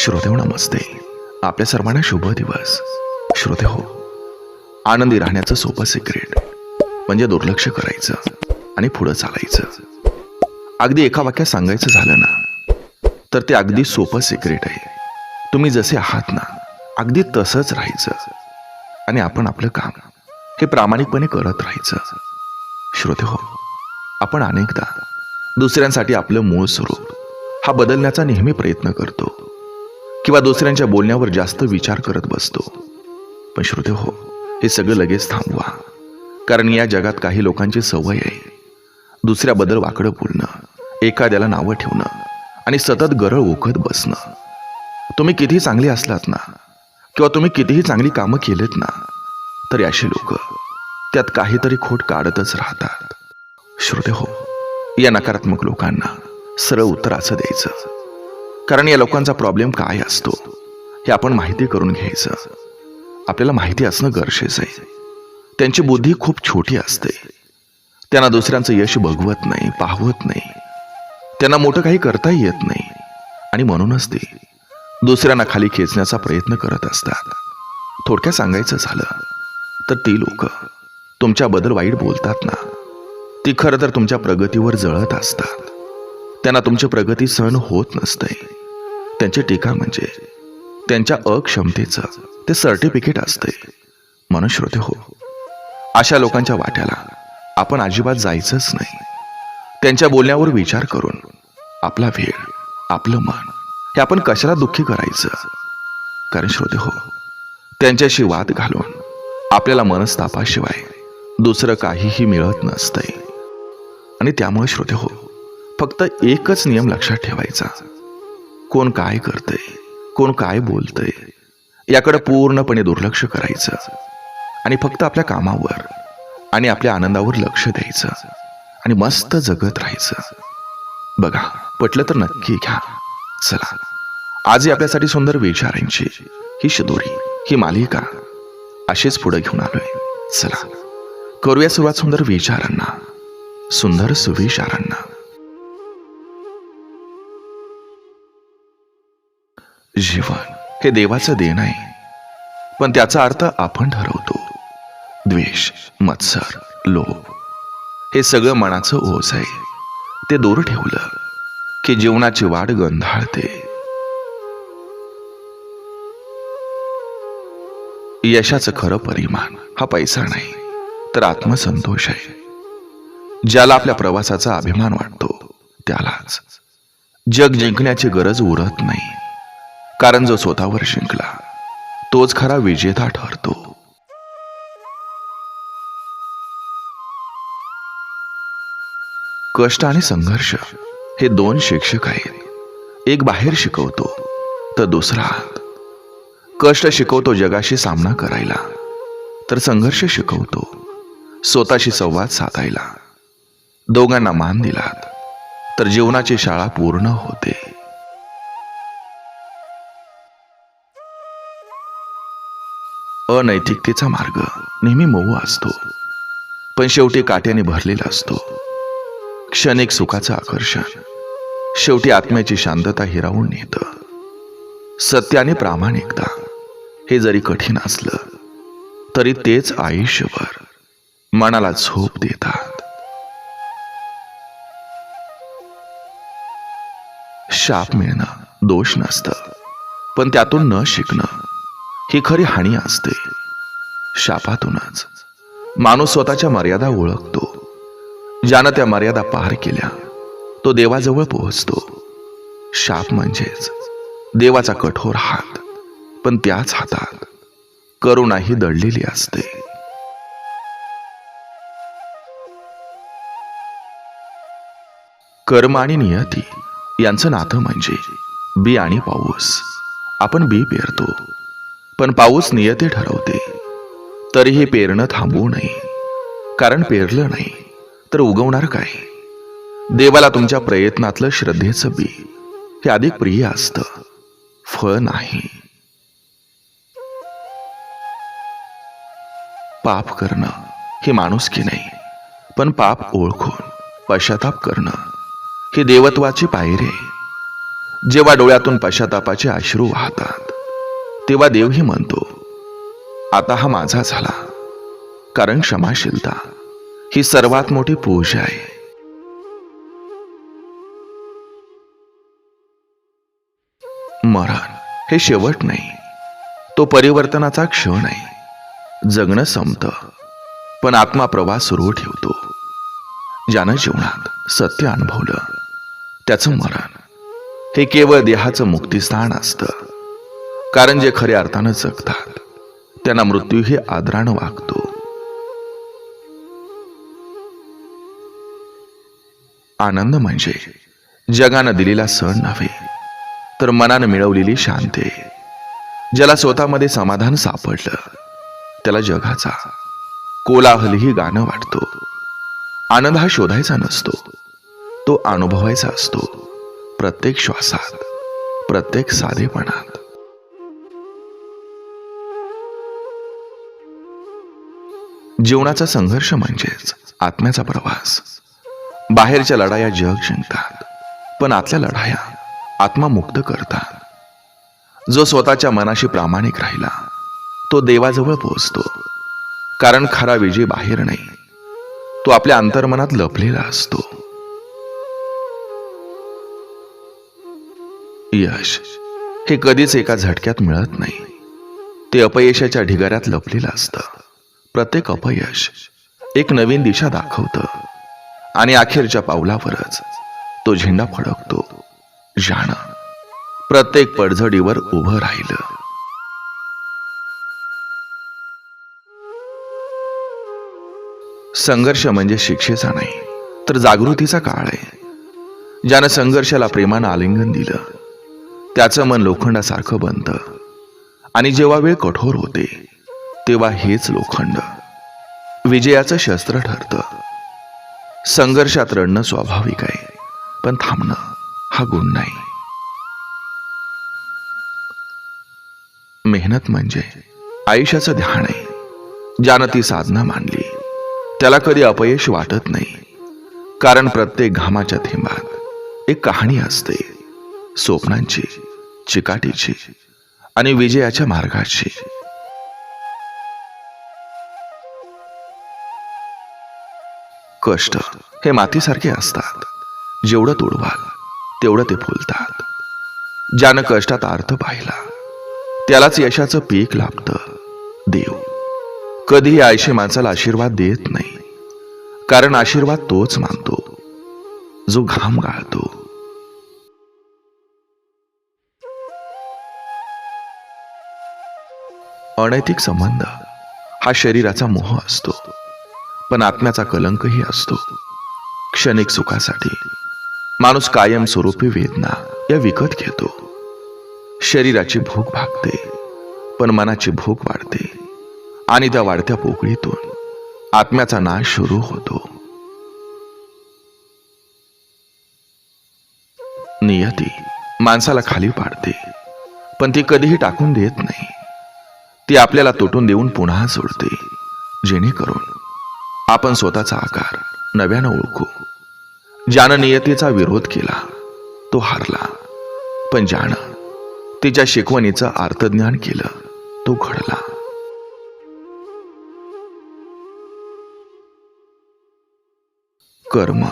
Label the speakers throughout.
Speaker 1: श्रोते नमस्ते. आपल्या सर्वांना शुभ दिवस. श्रोते हो आनंदी राहण्याचं सोपं सिक्रेट म्हणजे दुर्लक्ष करायचं आणि पुढं चालायचं. अगदी एका वाक्यात सांगायचं झालं ना तर ते अगदी सोपं सिक्रेट आहे. तुम्ही जसे आहात ना अगदी तसंच राहायचं. आणि आपण आपलं काम हे प्रामाणिकपणे करत राहायचं. श्रोते हो आपण अनेकदा दुसऱ्यांसाठी आपलं मूळ स्वरूप हा बदलण्याचा नेहमी प्रयत्न करतो. किंवा दुसऱ्यांच्या बोलण्यावर जास्त विचार करत बसतो. पण श्रोते हो हे सगळं लगेच थांबवा. कारण या जगात काही लोकांची सवय आहे. दुसऱ्याबद्दल वाकडं बोलणं एखाद्याला नावं ठेवणं आणि सतत गरळ ओकत बसणं. तुम्ही कितीही चांगले असलात ना किंवा तुम्ही कितीही चांगली कामं केलेत ना तरी अशी लोक त्यात काहीतरी खोट काढतच राहतात. श्रोते हो या नकारात्मक लोकांना सरळ उत्तर असं द्यायचं. कारण या लोकांचा प्रॉब्लेम काय असतो हे आपण माहिती करून घ्यायचं. आपल्याला माहिती असणं गरजेचं आहे. त्यांची बुद्धी खूप छोटी असते. त्यांना दुसऱ्यांचं यश बघवत नाही पाहवत नाही. त्यांना मोठं काही करताही येत नाही. आणि म्हणूनच ते दुसऱ्यांना खाली खेचण्याचा प्रयत्न करत असतात. थोडक्यात सांगायचं झालं तर ती लोक तुमच्याबद्दल वाईट बोलतात ना? ती खरं तर तुमच्या प्रगतीवर जळत असतात. त्यांना तुमची प्रगती सहन होत नसते. त्यांची टीका म्हणजे त्यांच्या अक्षमतेचं ते सर्टिफिकेट असते म्हणून श्रोते हो. अशा लोकांच्या वाट्याला आपण अजिबात जायचंच नाही. त्यांच्या बोलण्यावर विचार करून आपला वेळ आपलं मन हे आपण कशाला दुःखी करायचं? कारण श्रोते हो त्यांच्याशी वाद घालून आपल्याला मनस्तापाशिवाय दुसरं काहीही मिळत नसतंय. आणि त्यामुळे श्रोते हो फक्त एकच नियम लक्षात ठेवायचा. कोण काय करतंय? कोण काय बोलतंय? याकडे पूर्णपणे दुर्लक्ष करायचं. आणि फक्त आपल्या कामावर आणि आपल्या आनंदावर लक्ष द्यायचं. आणि मस्त जगत राहायचं. बघा पटलं तर नक्की घ्या. चला. आजही आपल्यासाठी सुंदर विचारांची ही शदोरी ही मालिका अशीच पुढे घेऊन आलोय. चला. करूया सुरुवात सुंदर विचारांना. सुंदर सुविचारांना. जीवन हे देवाचं देण आहे. पण त्याचा अर्थ आपण ठरवतो. द्वेष मत्सर लोभ हे सगळं मनाचं ओझ आहे. ते दूर ठेवलं की जीवनाची वाढ गंधाळते. यशाचं खरं परिमाण हा पैसा नाही तर आत्मसंतोष आहे. ज्याला आपल्या प्रवासाचा अभिमान वाटतो त्यालाच. जग जिंकण्याची गरज उरत नाही. कारण जो स्वतःवर जिंकला तोच खरा विजेता ठरतो. कष्ट आणि संघर्ष हे दोन शिक्षक आहेत. एक बाहेर शिकवतो तर दुसरा आत. कष्ट शिकवतो जगाशी सामना करायला तर संघर्ष शिकवतो स्वतःशी संवाद साधायला. दोघांना मान दिलात तर जीवनाची शाळा पूर्ण होते. अनैतिकतेचा मार्ग नेहमी मऊ असतो. पण शेवटी काट्याने भरलेला असतो. क्षणिक सुखाचं आकर्षण. शेवटी आत्म्याची शांतता हिरावून नेतं. सत्याने प्रामाणिकता हे जरी कठीण असलं तरी तेच आयुष्यभर मनाला झोप देतात. शाप मिळणं दोष नसतं. पण त्यातून न शिकणं ही खरी हानी असते. शापातूनच. माणूस स्वतःच्या मर्यादा ओळखतो. ज्यानं त्या मर्यादा पार केल्या तो देवाजवळ पोहोचतो. शाप म्हणजेच देवाचा कठोर हात पण त्याच हातात करुणाही दडलेली असते. कर्म आणि नियती यांचं नातं म्हणजे बी आणि पाऊस. आपण बी पेरतो. पण पाऊस नियती ठरवते. तरीही पेरणं थांबवू नये. कारण पेरलं नाही तर उगवणार काय? देवाला तुमच्या प्रयत्नातलं श्रद्धेचं बी हे अधिक प्रिय असतं. फळ नाही. पाप करणं हे माणुसकी नाही पण पाप ओळखून पश्चाताप करणं ही देवत्वाची पायरी. जेव्हा डोळ्यातून पश्चातापाचे अश्रू वाहतात तेव्हा देवही म्हणतो आता हा माझा झाला कारण क्षमाशीलता ही सर्वात मोठी पूजा आहे. मरण हे शेवट नाही तो परिवर्तनाचा क्षण आहे. जगणं संपतं पण आत्मा प्रवास सुरू ठेवतो. ज्यानं जीवनात सत्य अनुभवलं त्याचं मरण हे केवळ देहाचं मुक्तिस्थान असतं. कारण जे खऱ्या अर्थानं जगतात त्यांना मृत्यू हे आदरानं वागतो. आनंद म्हणजे जगानं दिलेला सण नव्हे तर मनानं मिळवलेली शांती. ज्याला स्वतःमध्ये समाधान सापडलं त्याला जगाचा कोलाहलही गाणं वाटतो. आनंद हा शोधायचा नसतो तो अनुभवायचा असतो. प्रत्येक श्वासात प्रत्येक साधेपणात. जीवनाचा संघर्ष म्हणजेच आत्म्याचा प्रवास. बाहेरच्या लढाया जग जिंकतात पण आतल्या लढाया आत्मा मुक्त करतात. जो स्वतःच्या मनाशी प्रामाणिक राहिला तो देवाजवळ पोहोचतो. कारण खरा विजय बाहेर नाही तो आपल्या अंतर्मनात लपलेला असतो. यश हे कधीच एका झटक्यात मिळत नाही. ते अपयशाच्या ढिगाऱ्यात लपलेलं असतं. प्रत्येक अपयश एक नवीन दिशा दाखवतं. आणि अखेरच्या पावलावरच तो झेंडा फडकतो. जाणं. प्रत्येक पडझडीवर उभं राहिलं. संघर्ष म्हणजे शिक्षेचा नाही तर जागृतीचा काळ आहे. ज्यानं संघर्षाला प्रेमानं आलिंगन दिलं त्याचं मन लोखंडासारखं बनतं. आणि जेव्हा वेळ कठोर होते तेव्हा हेच लोखंड. विजयाचं शस्त्र ठरतं. संघर्षात रडणं स्वाभाविक आहे पण थांबणं हा गुण नाही. मेहनत म्हणजे आयुष्याचं ध्यान आहे. ज्यानं ती साधना मानली त्याला कधी अपयश वाटत नाही. कारण प्रत्येक घामाच्या थेंबात एक कहाणी असते. स्वप्नांची चिकाटीची आणि विजयाच्या मार्गाची. कष्ट हे मातीसारखे असतात. जेवढं तोडवाल तेवढं ते फुलतात. ज्यानं कष्टात अर्थ पाहिला त्यालाच यशाचं पीक लाभतं. देव कधीही आयशी माणसाला आशीर्वाद देत नाही. कारण आशीर्वाद तोच मानतो जो घाम गाळतो. अनैतिक संबंध हा शरीराचा मोह असतो. पण आत्म्याचा कलंकही असतो. क्षणिक सुखासाठी. माणूस कायम स्वरूपी वेदना या विकत घेतो. शरीराची भूक भागते पण मनाची भूक वाढते. आणि त्या वाढत्या पोकळीतून आत्म्याचा नाश सुरू होतो. नियती माणसाला खाली पाडते पण ती कधीही टाकून देत नाही. ती आपल्याला तुटून देऊन पुन्हा सोडते जेणेकरून आपण स्वतःचा आकार नव्यानं ओळखू. ज्यानं नियतीचा विरोध केला तो हारला. पण ज्यानं तिच्या शिकवणीचं अर्थज्ञान केलं तो घडला. कर्म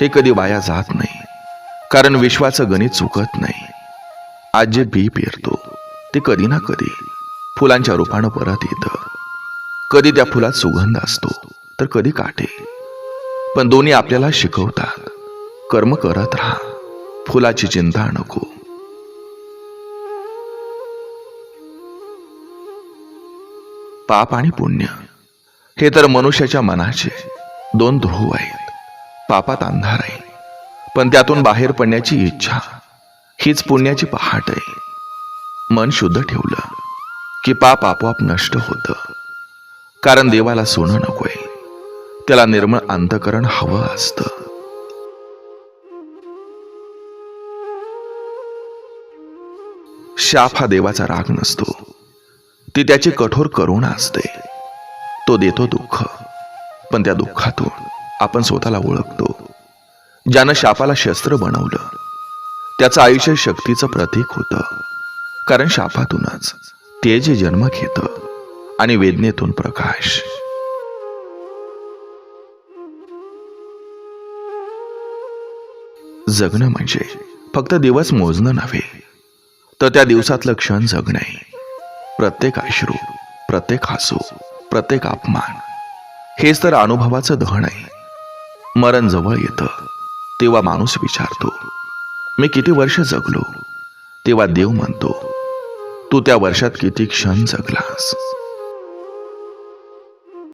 Speaker 1: हे कधी वाया जात नाही कारण विश्वाचं गणित चुकत नाही. आज जे बी पेरतो ते कधी ना कधी फुलांच्या रूपानं परत येतं. कधी त्या फुलात सुगंध असतो. तर कधी काटे. पण दोन्ही आपल्याला शिकवतात. कर्म करत राहा. फुलाची चिंता नको. पाप आणि पुण्य. हे तर मनुष्याच्या मनाचे दोन ध्रुव आहेत. पापात अंधार आहे. पण त्यातून बाहेर पडण्याची इच्छा हीच पुण्याची पहाट आहे. मन शुद्ध ठेवलं की पाप आपोआप नष्ट होतं. कारण देवाला सोनं नकोय. त्याला निर्मळ अंतकरण हवं असत. शाप हा देवाचा राग नसतो. ती त्याची कठोर करुणा असते. तो देतो दुःख. पण त्या दुःखातून आपण स्वतःला ओळखतो. ज्यानं शापाला शस्त्र बनवलं त्याचं आयुष्य शक्तीचं प्रतीक होतं. कारण शापातूनच जे जन्म घेतं आणि वेदनेतून प्रकाश. जगणं म्हणजे फक्त दिवस मोजणं नव्हे तर त्या दिवसातलं क्षण जगणे. प्रत्येक अश्रू प्रत्येक हसू प्रत्येक अपमान हेच तर अनुभवाचं धन आहे. मरण जवळ येतं तेव्हा माणूस विचारतो मी किती वर्ष जगलो? तेव्हा देव म्हणतो तू त्या वर्षात किती क्षण जगलास?